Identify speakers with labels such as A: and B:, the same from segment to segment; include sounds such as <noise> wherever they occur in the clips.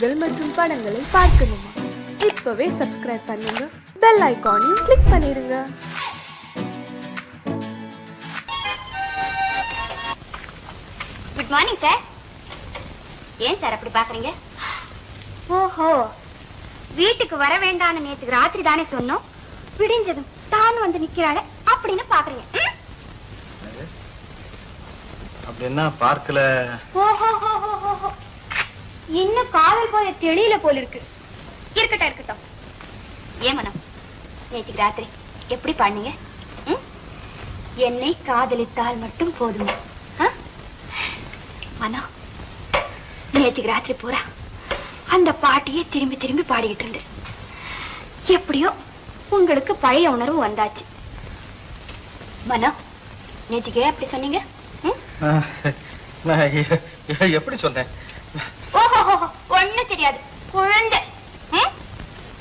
A: நிகழ்ச்சிகள் மற்றும் படங்களை பார்க்கணுமா? இப்பவே சப்ஸ்கிரைப் பண்ணுங்க. பெல் ஐகானையும் கிளிக் பண்ணிருங்க.
B: குட் மார்னிங் சார் ஏன் சார் அப்படி பாக்குறீங்க ஓஹோ. வீட்டுக்கு வர வேண்டாம்னு நேத்துக்கு ராத்திரி தானே சொன்னோம். விடிஞ்சதும் தான் வந்து நிக்கிறாளே அப்படின்னு பாக்குறீங்க ம்?
C: அப்படின்னா பார்க்கல?
B: ஓஹோஹோஹோஹோ. இன்னும் காதல் போல தெளியில போல இருக்கு. இருக்கட்டும் இருக்கட்டும். ஏன் மனம்? நேற்றுக்கு ராத்திரி எப்படி பண்ணீங்க? என்னை காதலித்தால் மட்டும் போதுமா? மனோ நேற்றுக்கு ராத்திரி பூரா அந்த பாட்டியே திரும்பி திரும்பி பாடிக்கிட்டு இருந்து. எப்படியோ உங்களுக்கு பழைய உணர்வு வந்தாச்சு. மனோ நேற்றுக்கு ஏன் அப்படி சொன்னீங்க?
C: எப்படி சொன்னேன்?
B: ஓஹோ ஒண்ணு தெரியாது. குழந்தை?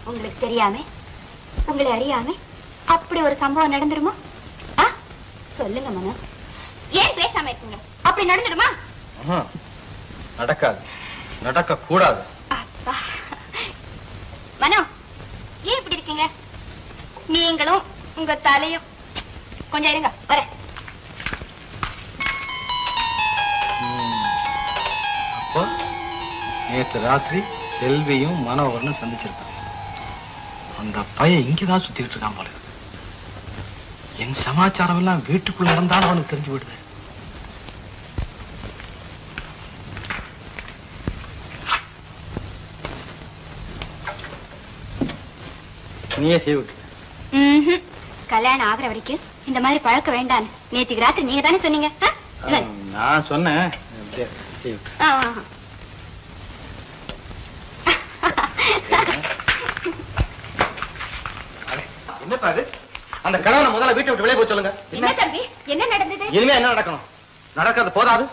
B: உங்களுக்கு தெரியாம? உங்களை அறியாம? அப்படி ஒரு சம்பவம் நடந்துருமா? சொல்லுங்க மனோ. ஏன் பேசாம இருக்கீங்க? அப்படி நடந்துடுமா
C: ஆஹா. நடக்காது. நடக்க கூடாது
B: மனோ ஏன் இப்படி இருக்கீங்க? நீங்களும் உங்க தலையும். கொஞ்சம் இருங்க வரேன்.
C: அப்போ? நேற்று ராத்திரி செல்வியும் மனோகரனும் சந்திச்சிருக்காங்க. அந்த பையன் இங்கதான் சுத்திட்டு இருக்கான் போல. என் சமாச்சாரம் எல்லாம் வீட்டுக்குள்ள இருந்தாலும் அவனுக்கு தெரிஞ்சு விடுது நீயே செய்ய விட்டு.
B: ம்ஹும். கல்யாணம் ஆகுற வரைக்கும் இந்த மாதிரி பழக்கம் வேண்டான்னு நேத்துக்கு ராத்திரி நீங்க தானே சொன்னீங்க.
C: நான் சொன்னேன் அப்படியே செய்ய விட்டு
B: ஆ, ஆ, ஆ.
C: என்னப்பா இது அந்த கணவனை முதல்ல வீட்டை விட்டு வெளியே போய் சொல்லுங்க.
B: என்ன தம்பி? என்ன நடந்தது?
C: இனிமே என்ன நடக்கணும்? நடக்கிறது போதாது.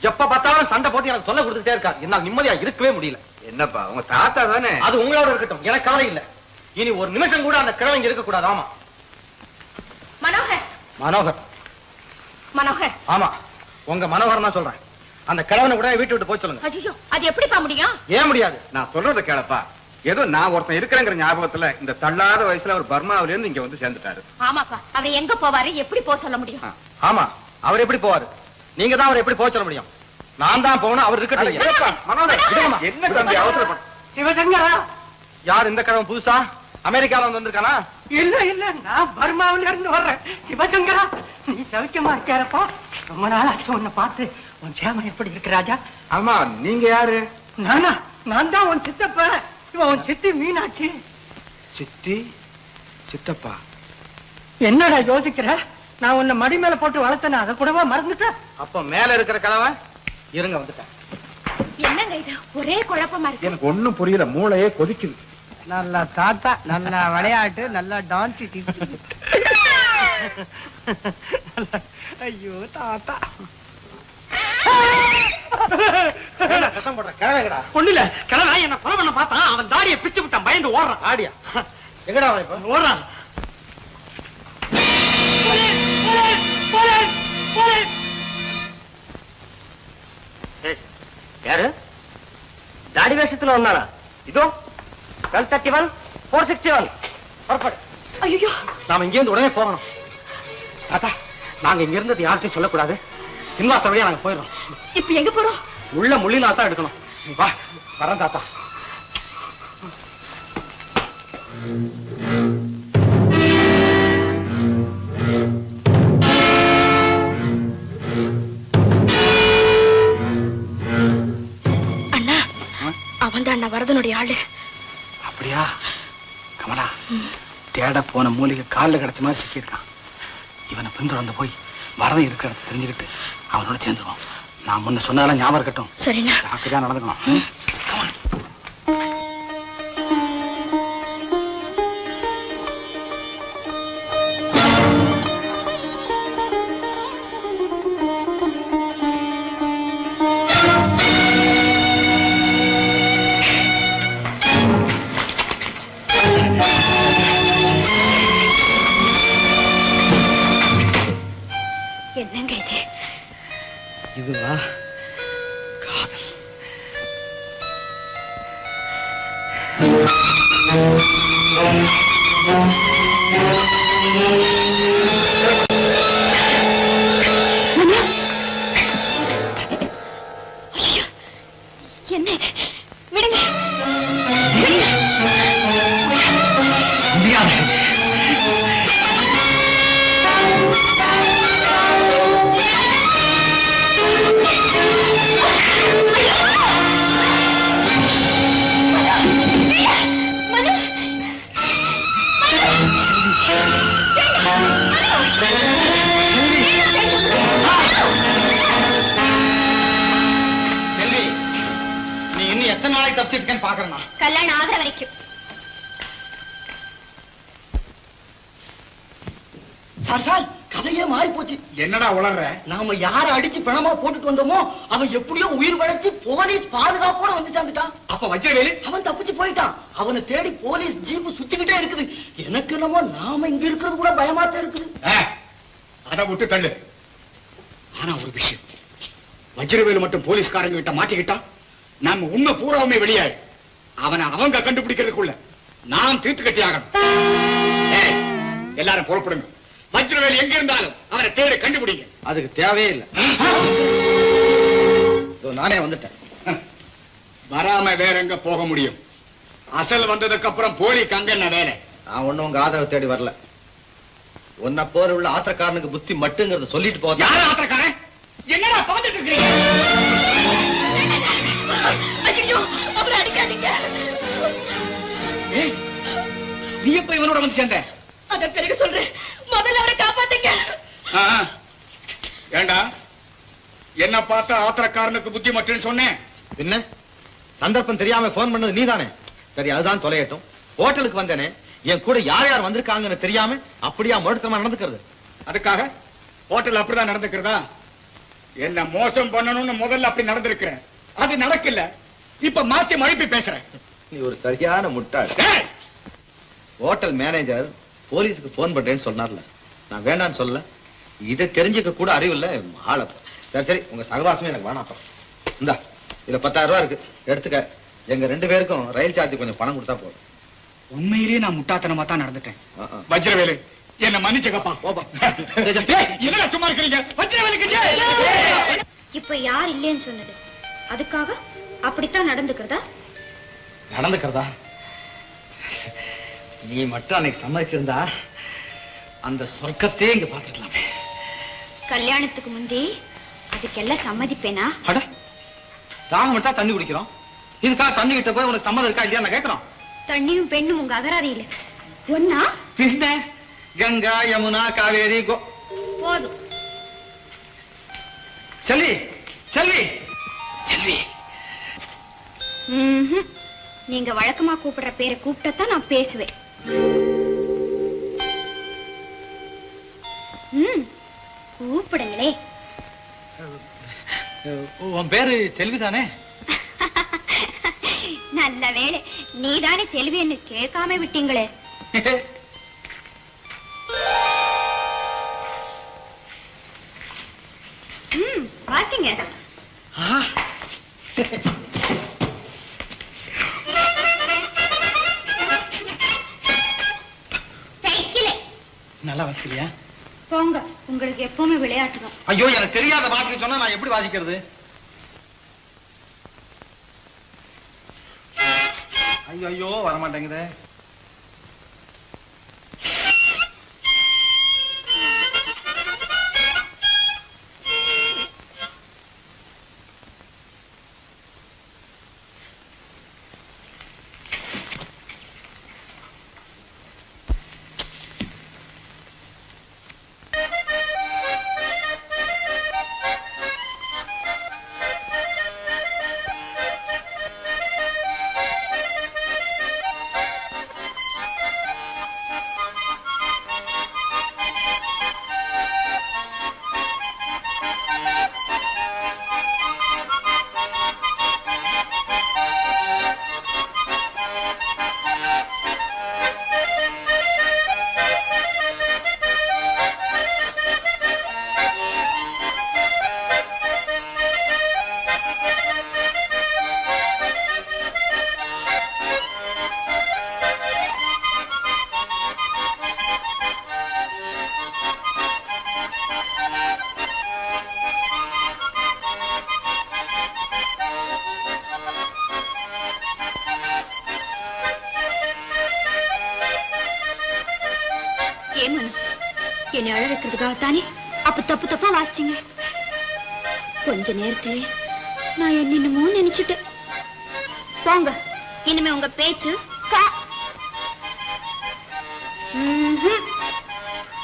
C: எப்ப பார்த்தாலும் சண்டை போட்டு எனக்கு சொல்ல கொடுத்துட்டே இருக்கா என்னால் நிம்மதியா இருக்கவே முடியல.
D: என்னப்பா உங்க தாத்தா தானே?
C: அது உங்களோட இருக்கட்டும். எனக்கு கவலை இல்ல. இனி ஒரு நிமிஷம் கூட அந்த கிழவன் இங்க இருக்க கூடாது ஆமா.
B: மனோகர்.
C: மனோகர்.
B: மனோகர்.
C: ஆமா. உங்க மனோகர் தான் சொல்றேன். அந்த கிழவனை கூட வீட்டை விட்டு போய் சொல்லுங்க.
B: அது எப்படிப்பா முடியும்?
C: ஏன் முடியாது?
D: நான் சொல்றத கேளப்பா. ஏதோ நான் ஒருத்தன் இருக்கிறேங்கிற ஞாபகத்துல இந்த தள்ளாத வயசுல அவர் பர்மாவில இருந்து இங்க வந்து சேர்ந்துட்டாரு.
B: ஆமாப்பா. அவர் எங்க போவாரு? எப்படி போக சொல்ல முடியும்?
C: ஆமா. அவர் எப்படி போவாரு? நீங்க தான் அவர் எப்படி போக சொல்ல முடியும்? நான் தான் போகணும் அவர் இருக்கட்டும்.
D: என்ன தம்பி அவசரப்பட.
E: சிவசங்கரா?
C: யார் இந்த கிழவன் புதுசா? அமெரிக்கால வந்து வந்திருக்கானா?
E: இல்ல இல்ல. நான் பர்மாவில இருந்து வர்றேன். சிவசங்கரா நீ சௌக்கியமா இருக்காரப்பா ரொம்ப நாள் ஆச்சு உன்னை பார்த்து. உன் சேமன் எப்படி இருக்கு ராஜா?
D: ஆமா நீங்க யாரு?
E: நானா? நான் தான் உன் சித்தப்ப இவன் உன் சித்தி மீனாட்சி.
D: சித்தி? சித்தப்பா.
E: என்னடா யோசிக்கிற? நான் உன்னை மடி மேல போட்டு வளர்த்தேன் அதை கூடவா மறந்துட்டேன்?
C: அப்ப மேல இருக்கிற கிழவன் இருங்க வந்துட்டேன்.
B: என்னங்க இது? ஒரே குழப்பமா இருக்கு.
D: எனக்கு ஒண்ணும் புரியல மூளையே கொதிக்குது.
E: நல்ல தாத்தா நல்ல விளையாட்டு நல்ல டான்ஸ் <laughs> ஐயோ தாத்தா. <laughs>
C: சத்தம் போடுற? கிழவங்கடா
E: ஒண்ணு இல்ல கிழவன் என்ன கொலை பண்ண பார்த்தான் அவன் தாடியை பிச்சு விட்டான் பயந்து ஓடுறான்.
C: ஆடியா? எங்கடா இப்ப.
F: யாரு? தாடி வேஷத்துல வந்தானா? இதோ twelve thirty one four sixty one புறப்படு.
B: ஐயோ.
C: நாம இங்க இருந்து உடனே போகணும். தாத்தா நாங்க இங்க இருந்தது யார்கிட்டயும் சொல்லக்கூடாது. பின்வாச வழியா நாங்க போயிடுறோம்.
B: இப்ப எங்க போறோம்?
C: உள்ள முள்ளிலா தான் எடுக்கணும். வா வரேன் தாத்தா.
B: அண்ணா அவன் தான் வரதனுடைய ஆளு.
C: அப்படியா? கமலா தேட போன மூலிகை காலில் கிடைச்ச மாதிரி சிக்கியிருக்கான். இவனை பின்தொடர்ந்து போய் வரதன் இருக்கிற இடத்த தெரிஞ்சுக்கிட்டு அவனோட சேர்ந்துருவான். நான் முன்ன சொன்னாலும் ஞாபகம் இருக்கட்டும்.
B: சரிண்ணா.
C: ஜாக்கிரதையா நடந்துக்கணும்.
G: தப்பிச்சிருக்கேன்னு பாக்குறேன்
B: கல்யாணம் ஆகிற வரைக்கும்.
E: சார் சார் கதையே மாறி போச்சு
H: என்னடா உளர்ற?
E: நாம யார அடிச்சு பிணமா போட்டுட்டு வந்தோமோ அவன் எப்படியோ உயிர் படைச்சு போலீஸ் பாதுகாப்போட வந்து சேர்ந்துட்டான்.
H: அப்ப வஜ்ரவேலு
E: அவன் தப்பிச்சு போயிட்டான். அவனை தேடி போலீஸ் ஜீப் சுத்திக்கிட்டே இருக்குது. எனக்கு என்னமோ நாம இங்க இருக்கிறது கூட பயமா தான் இருக்குது
H: அத விட்டு தள்ளு. ஆனா ஒரு விஷயம். வஜ்ரவேலு மட்டும் போலீஸ்காரங்க கிட்ட மாட்டிக்கிட்டா? நம்ம உண்மை பூராவுமே வெளியாடு அவனை அவங்க கண்டுபிடிக்கிறதுக்குள்ள நான் தீர்த்து கட்டி ஆகணும் எல்லாரும் புறப்படுங்க. வஜ்ரவேலு எங்க இருந்தாலும் அவனை தேடி கண்டுபிடிங்க.
G: அதுக்கு தேவையே இல்லை. நானே வந்துட்டேன்.
H: வராம வேற எங்க போக முடியும்? அசல் வந்ததுக்கு அப்புறம் போலிக்கு அங்க என்ன வேலை?
G: நான் ஒண்ணும் உங்க ஆதரவு தேடி வரல. உன்னை போல உள்ள ஆத்திரக்காரனுக்கு புத்தி மட்டுங்கிறத சொல்லிட்டு போதா
H: யார ஆத்திரக்காரன்? என்னடா பாத்துட்டு இருக்கீங்க நீ எப்ப இவனோட வந்து சேர்ந்த
B: அத பிறகு சொல்றேன். முதல்ல அவரை காப்பாத்துங்க.
H: ஏண்டா? என்ன பார்த்தா ஆத்திரக்காரனுக்கு புத்தி மட்டும் சொன்னேன்.
G: என்ன? சந்தர்ப்பம் தெரியாம போன் பண்ணது நீதானே? சரி அதுதான் தொலையட்டும். ஹோட்டலுக்கு வந்தேனே. என் கூட யார் யார் வந்திருக்காங்கன்னு தெரியாம அப்படியா முழுக்கமா நடந்துக்கிறது?
H: அதுக்காக ஹோட்டல் அப்படிதான் நடந்துக்கிறதா? என்ன மோசம் பண்ணணும்னு முதல்ல அப்படி நடந்திருக்கிற அது நடக்கல. இப்ப மாத்தி மழுப்பி பேசுறேன்.
G: நீ ஒரு சரியான முட்டாள். ஹோட்டல் மேனேஜர் போலீஸுக்கு போன் பண்றேன்னு சொன்னார்ல. நான் வேண்டாம்னு சொல்லல. இதை தெரிஞ்சுக்க கூட அறிவு இல்ல. ஆள சரி சரி உங்க சகவாசமே எனக்கு வேணாம் அப்ப. இந்தா இதுல பத்தாயிரம் ரூபாய் இருக்கு. எடுத்துக்க. எங்க ரெண்டு பேருக்கும் ரயில் சார்ஜ் கொஞ்சம் பணம் கொடுத்தா போதும்.
H: உண்மையிலேயே நான் முட்டாத்தனமா தான் நடந்துட்டேன். வஜ்ரவேலு என்ன மன்னிச்சுக்கப்பா.
G: போப்பா.
H: ஏய், என்னடா சும்மா இருக்கிறீங்க? வஜ்ரவேலுக்கு.
B: இப்ப யார் இல்லைன்னு சொன்னது? அதுக்காக அப்படித்தான் நடந்துக்கிறதா?
G: நடந்துக்கிறதா? நீ மட்டும் அன்னைக்கு சம்மதிச்சிருந்தா அந்த சொர்க்கத்தையே இங்க பாத்துக்கலாமே
B: கல்யாணத்துக்கு முந்தி அதுக்கெல்லாம் சம்மதிப்பேனா?
G: அட தாகம் மட்டும் தண்ணி குடிக்கிறோம். இதுக்காக தண்ணி கிட்ட போய் உனக்கு சம்மதம் இருக்கா இல்லையா நான் கேட்கறோம்
B: தண்ணியும் பெண்ணும் உங்க அகராதியில. ஒன்னா?
G: பின்ன கங்கா யமுனா காவேரி கோ
B: போதும்.
G: செல்வி செல்வி. செல்வி.
B: நீங்க வழக்கமா கூப்பிடுற பேரை கூப்பிட்டதான் நான் பேசுவேன். கூப்பிடுங்களே.
G: உன் பேரு செல்வி தானே <laughs>
B: நல்ல வேளை. நீதானே செல்வின்னு கேட்காம விட்டீங்களே. வாசிங்க எப்பவுமே விளையாட்டு தான்.
G: ஐயோ எனக்கு தெரியாத வாசிக்க சொன்னா நான் எப்படி வாசிக்கிறது ஐயோ ஐயோ வரமாட்டேங்குதே.
B: கொஞ்ச நான் என்னென்னமோ நினைச்சிட்டேன். போங்க. இனிமே உங்க பேச்சு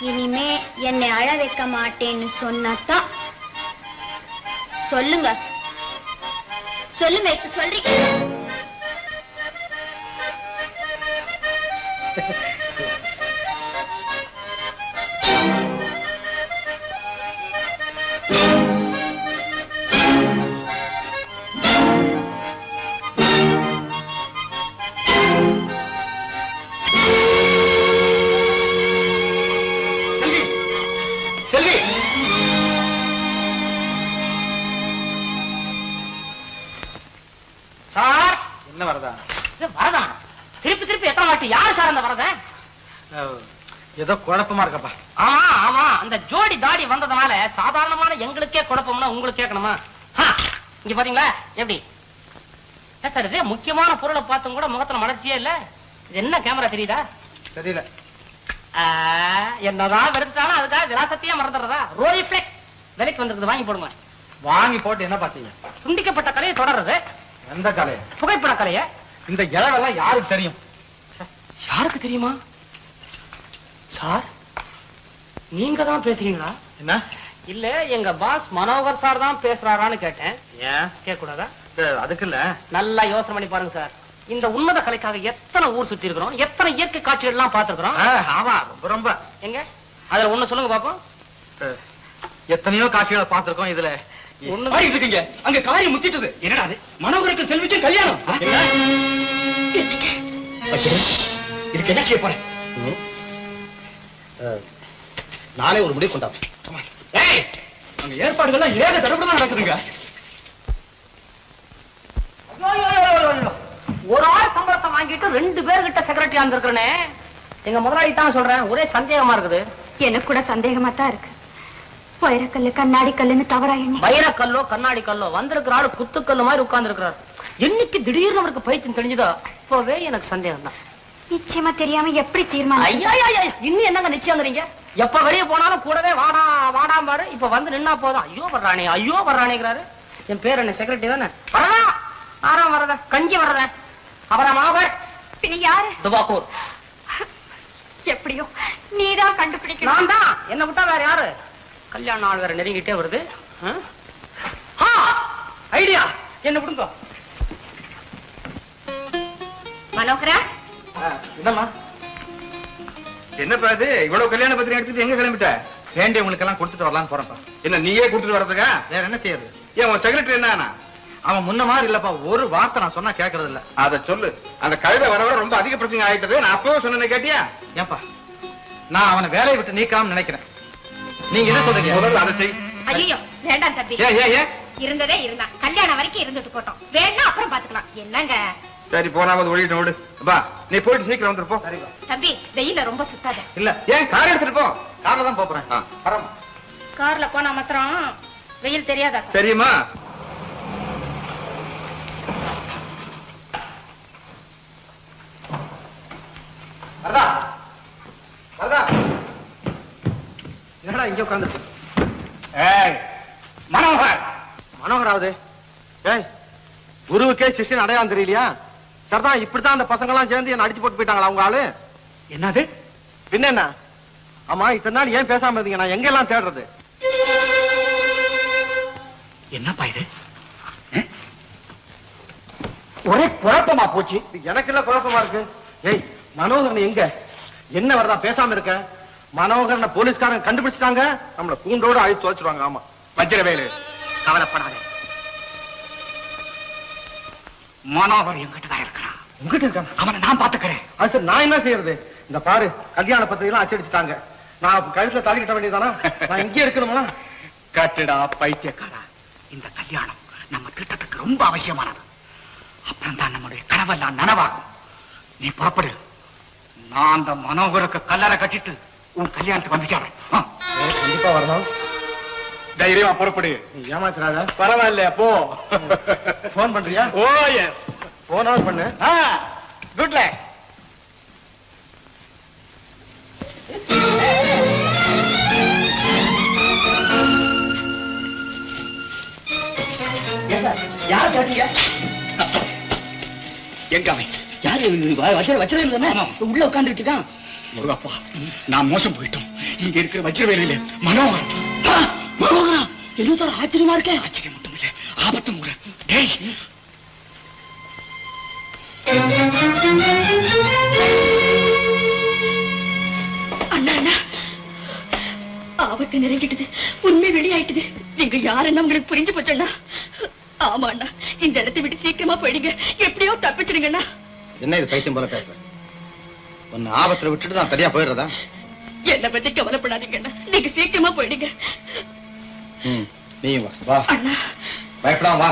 B: இனிமே என்னை அழ வைக்க மாட்டேன்னு சொன்னாதான். சொல்லுங்க. சொல்லுங்க இப்ப சொல்றீங்க. <laughs>
I: சார்!
G: என்ன வரதா?
I: வரதா? திருப்பி திருப்பி எத்தனை வாட்டி? யாரு சார் அந்த வரத?
G: ஏதோ குழப்பமா இருக்கப்பா.
I: ஆமா ஆமா. அந்த ஜோடி தாடி வந்ததுனால சாதாரணமான எங்களுக்கே குழப்பம்னா உங்களுக்கு கேட்கணுமா? இங்க பாத்தீங்களா? எப்படி? சார் இது முக்கியமான பொருளை பார்த்தும் கூட முகத்துல மலர்ச்சியே இல்ல? இது என்ன கேமரா தெரியுதா?
G: தெரியல.
I: என்னதான் வெறுத்துட்டாலும் அதுக்காக விலாசத்தையே மறந்துடுறதா? ரோலிஃபிளெக்ஸ். விலைக்கு வந்திருக்குது வாங்கி போடுங்க.
G: வாங்கி போட்டு என்ன பாத்தீங்க
I: துண்டிக்கப்பட்ட கலையை தொடர்றது.
G: எந்த கலை
I: புகைப்பட கலையை?
G: இந்த இளவெல்லாம் யாருக்கு தெரியும்?
I: யாருக்கு தெரியுமா? சார் நீங்க தான் பேசுறீங்களா?
G: என்ன?
I: இல்ல எங்க பாஸ் மனோகர் சார் தான் பேசுறாரான்னு கேட்டேன்.
G: ஏன்?
I: கேட்க கூடாதா
G: அதுக்கு இல்ல.
I: நல்லா யோசனை பண்ணி பாருங்க சார். இந்த உன்னத கலைக்காக எத்தனை ஊர் சுத்தி இருக்கிறோம்? எத்தனை இயற்கை காட்சிகள் எல்லாம் பார்த்திருக்கிறோம்?
G: ஆ, ஆமா ரொம்ப ரொம்ப.
I: எங்க? அதுல ஒண்ணு சொல்லுங்க பாப்போம்.
G: எத்தனையோ காட்சிகளை பார்த்திருக்கோம் இதுல.
H: இருக்கீங்க அங்க காரியம் முத்திட்டது. என்னடா அது? மனோகருக்கு செல்விக்கும் கல்யாணம். இதுக்கு என்ன செய்ய போறேன்?
G: நானே ஒரு முடிவு
H: ஏய் அங்க ஏற்பாடுகள்லாம் ஏக தடவை நடக்குதுங்க.
I: ஐயோ, ஐயோ, ஐயோ, ஐயோ. ஒரு ஆள் சம்பளத்தை வாங்கிட்டு ரெண்டு பேர்கிட்ட செக்ரட்டரியா இருந்திருக்கிறனே. எங்க முதலாளி தான் சொல்றேன். ஒரே சந்தேகமா இருக்குது.
B: எனக்கு கூட சந்தேகமா தான் இருக்கு. வைரக்கல்லு கண்ணாடி கல்லுன்னு தவறா எண்ணி.
I: வைரக்கல்லோ கண்ணாடி கல்லோ வந்திருக்கிற ஆளு குத்துக்கல்லு மாதிரி உட்கார்ந்து இருக்கிறார் என்னைக்கு திடீர்னு அவருக்கு பைத்தியம் தெரிஞ்சதோ அப்பவே எனக்கு சந்தேகம் தான்
B: நிச்சயமா தெரியாம எப்படி தீர்மானம்
I: ஐயா இன்னும் என்னங்க நிச்சயங்கிறீங்க எப்ப வெளியே போனாலும் கூடவே வாடா வாடாம் பாரு இப்ப வந்து நின்னா போதும். ஐயோ வர்றானே ஐயோ வர்றானேங்கிறாரு. என் பேர் என்ன செக்ரட்டரி தானே? வரதா? ஆறாம் வரதா? கஞ்சி வரதா? அவரா மாவர்
B: பின்ன யாரு?
I: துபாக்கூர்
B: எப்படியோ நீதான் கண்டுபிடிக்கணும்.
I: நான் தான் என்ன விட்டா வேற யாரு? கல்யாண நாள் வேற நெருங்கிட்டே வருது. ஐடியா! என்ன விடுங்க
B: மனோகரா?
G: என்னம்மா?
H: என்னப்பா இது? இவ்வளவு கல்யாண பத்திரிகை எடுத்துட்டு எங்க கிளம்பிட்ட?
G: வேண்டியவங்களுக்கு எல்லாம் கொடுத்துட்டு வரலாம்னு போறேன்ப்பா.
H: என்ன நீயே கொடுத்துட்டு வர்றதுக்கா
G: வேற என்ன செய்யறது?
H: ஏன் உன் செக்ரட்டரி என்ன
G: அவன் முன்ன மாதிரி இல்லப்பா. ஒரு வார்த்தை நான் சொன்னா கேக்குறது இல்ல
H: அத சொல்லு. அந்த கழுதை வர வர ரொம்ப அதிக பிரச்சனை ஆயிட்டது. நான் அப்பவே சொன்னேன் கேட்டியா?
G: ஏன்பா நான் அவனை வேலையை விட்டு நீக்கலாம்னு நினைக்கிறேன். நீங்க என்ன சொல்றீங்க?
H: முதல்ல அதை செய்.
B: ஐயோ வேண்டாம் தம்பி.
H: ஏன் ஏன் ஏன்?
B: இருந்ததே இருந்தான் கல்யாணம் வரைக்கும் இருந்துட்டு போட்டோம். வேணா அப்புறம் பாத்துக்கலாம். என்னங்க?
H: சரி போனாவது ஒழிட்டு விடு பா நீ போயிட்டு சீக்கிரம் வந்துட்டு போ.
B: தம்பி வெயில ரொம்ப சுத்தாத.
G: இல்ல
H: ஏன்? கார் எடுத்துட்டு போ.
G: கார்ல தான் போறேன்.
B: கார்ல போனா மாத்திரம் வெயில் தெரியாதா?
H: தெரியுமா?
G: என்னடா இங்க உட்காந்து
H: ஏய் மனோகர்!
G: மனோகராவது ஏய் குருவுக்கே சிஷ்யன் அடையாளம் தெரியலையா? சரிதான் இப்படித்தான் அந்த பசங்க எல்லாம் சேர்ந்து என்ன அடிச்சு போட்டு போயிட்டாங்களா அவங்க ஆளு?
H: என்னது?
G: பின்ன என்ன? ஆமா இத்தனை நாள் ஏன் பேசாம இருந்தீங்க? நான் எங்க எல்லாம் தேடுறது?
H: என்னப்பா இது? ஒரே குழப்பமா போச்சு.
G: எனக்கு இல்ல குழப்பமா இருக்கு? ஏய் மனோகரன் எங்க? என்ன வரதா? பேசாம இருக்க. மனோகரனை போலீஸ்காரங்க கண்டுபிடிச்சிட்டாங்க. நம்மள கூண்டோட அழிச்சு துவைச்சிருவாங்க ஆமா.
H: வஜ்ரவேலு கவலைப்படாதே. மனோகர் எங்கிட்ட தான் இருக்கிறான்.
G: உங்ககிட்ட இருக்காங்க
H: அவனை நான் பாத்துக்கிறேன்
G: அது சரி நான் என்ன செய்யறது? இந்த பாரு கல்யாண பத்திரிகைலாம் அச்சடிச்சுட்டாங்க. நான் கழுத்துல தாலி கட்ட வேண்டியதானா நான் இங்கே இருக்கணுமா
H: கட்டுடா பைத்தியக்காரா. இந்த கல்யாணம் நம்ம திட்டத்துக்கு ரொம்ப அவசியமானது. அப்புறம் தான் நம்முடைய கனவெல்லாம் நனவாகும். நீ புறப்படு. நான் அந்த மனோகருக்கு கல்லறை கட்டிட்டு உன் கல்யாணத்துக்கு வந்துச்சாரேன்
G: கண்டிப்பா வரணும்
H: தைரியமா புறப்படு
G: ஏமாத்துறாத
H: பரவாயில்ல போ
G: போன் பண்றியா
H: ஓ எஸ்
G: போன் அவர் பண்ணு
H: குட் லக்
J: கேட்டீங்க
H: எங்க அவன்
J: யாரு வச்சிரம்
H: வச்சிரம்
J: உள்ள உட்காந்துட்டு இருக்கான்
H: முருகப்பா நான் மோசம் போயிட்டோம். இங்க இருக்கிற வஜ்ரவேலையில மனோகரம்.
J: ஆ, மனோகரா என்ன சார் ஆச்சரியமா இருக்கேன்
H: ஆச்சரியம் மட்டும் இல்ல ஆபத்தும் கூட. டேய்.
F: அண்ணா அண்ணா. ஆபத்து நெருங்கிட்டது உண்மை வெளியாயிட்டது. நீங்க யாருன்னு உங்களுக்கு புரிஞ்சு போச்சண்ணா ஆமா அண்ணா. இந்த இடத்தை விட்டு சீக்கிரமா போயிடுங்க. எப்படியோ தப்பிச்சிடுங்கண்ணா
G: என்ன இது பைத்தியம் போல பேசுற? உன்னை ஆபத்துல விட்டுட்டு நான் தனியா போயிடுறதா?
F: என்னை பத்தி கவலைப்படாதீங்க நீங்க சீக்கிரமா போயிடுங்க.
G: நீ வா. வா. பயப்படாம வா.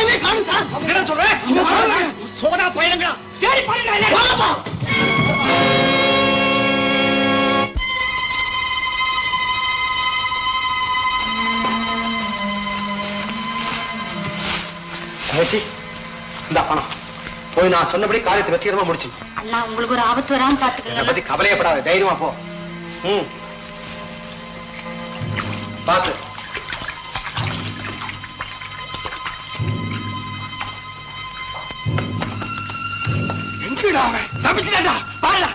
H: என்ன சொல்றேன் சோதா பயணங்களா தேடி பாருங்க
G: தங்கச்சி இந்த பணம் போய் நான் சொன்னபடி காரியத்தை வெற்றிகரமா முடிச்சு
C: அண்ணா உங்களுக்கு ஒரு ஆபத்து வராம பாத்துக்கங்க
G: பத்தி கவலையப்படாத தைரியமா போ. ம். பாத்து
H: எங்கடா அவன் பாருடா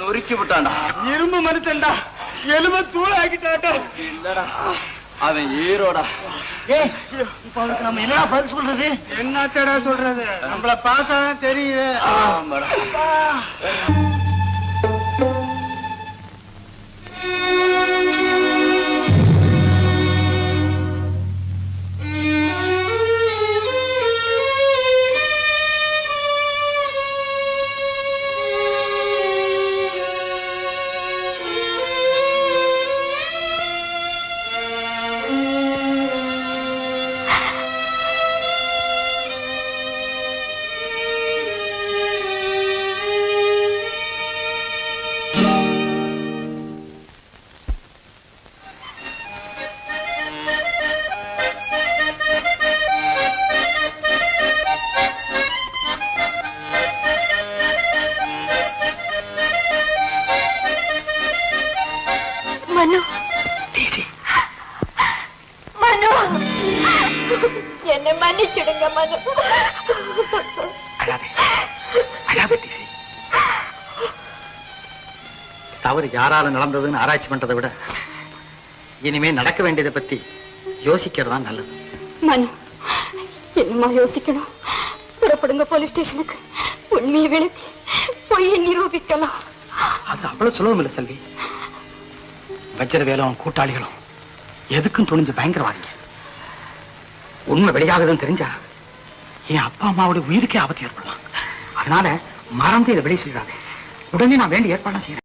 K: நொறுக்கி விட்டான்டா.
J: இரும்பு மறுத்தண்டா எலும்ப தூள் ஆக்கிட்டாட்டா
K: இல்லடா அவன் ஈரோடா.
J: இப்ப அவருக்கு நம்ம என்னடா பதில் சொல்றது? என்னத்தடா சொல்றது? நம்மள பார்த்தா தெரியுது.
K: ஆமாடா.
G: யாரால நடந்ததுன்னு ஆராய்ச்சி பண்றதை விட இனிமே நடக்க வேண்டியதை பத்தி யோசிக்கிறது நல்லது.
F: மனு என்னமா யோசிக்கணும்? புறப்படுங்க போலீஸ் ஸ்டேஷனுக்கு.
B: உண்மையை விளக்கி பொய்யை நிரூபிக்கலாம்.
L: அது அவ்வளவு சுலபம் இல்லை செல்வி வஜ்ரவேலும் கூட்டாளிகளும் எதுக்கும் துணிஞ்சு பயங்கரவாதிங்க. உண்மை வெளியாகுதுன்னு தெரிஞ்சா என் அப்பா அம்மாவோட உயிருக்கே ஆபத்து ஏற்படலாம். அதனால மறந்து இதை வெளியே சொல்லிடாதே. உடனே நான் வேண்டிய ஏற்பாடு செய்யறேன்.